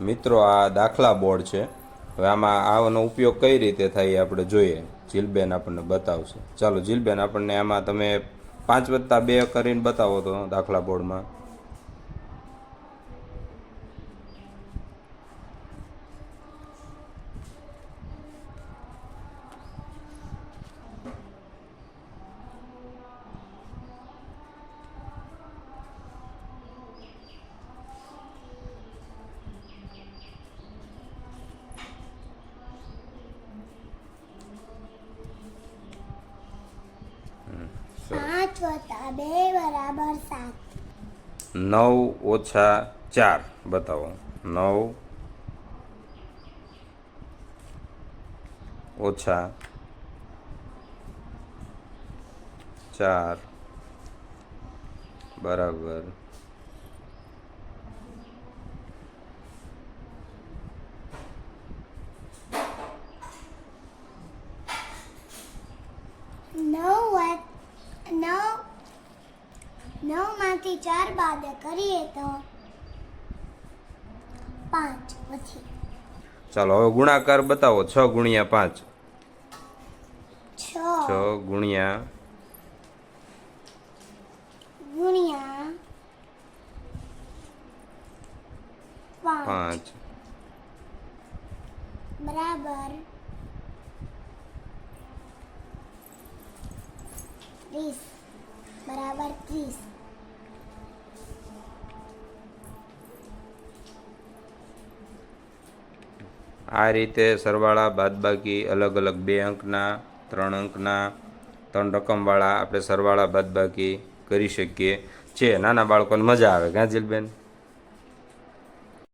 મિત્રો, આ દાખલા બોર્ડ છે. હવે આમાં આનો ઉપયોગ કઈ રીતે થાય એ આપણે જોઈએ. જીલબેન આપણને બતાવશે. ચાલો, જીલબેન આપણને આમાં તમે પાંચ વત્તા બે કરીને બતાવો તો, દાખલા બોર્ડમાં. પાંચ વત્તા બે બરાબર સાત નવ ઓછા ચાર બતાવો નવ ઓછા ચાર બરાબર નવમાંથી ચાર બાદ કરીએ તો પાંચ પછી ચાલો હવે ગુણાકાર બતાવો છ ગુણ્યા પાંચ. છ ગુણ્યા ગુણ્યા પાંચ. બરાબર. ત્રીસ. બરાબર ત્રીસ. આ રીતે સરવાળા, બાદબાકી અલગ અલગ બે અંકના, ત્રણ અંકના, ત્રણ રકમવાળા આપણે સરવાળા, બાદબાકી કરી શકીએ. છે, નાના બાળકોને મજા આવે કાં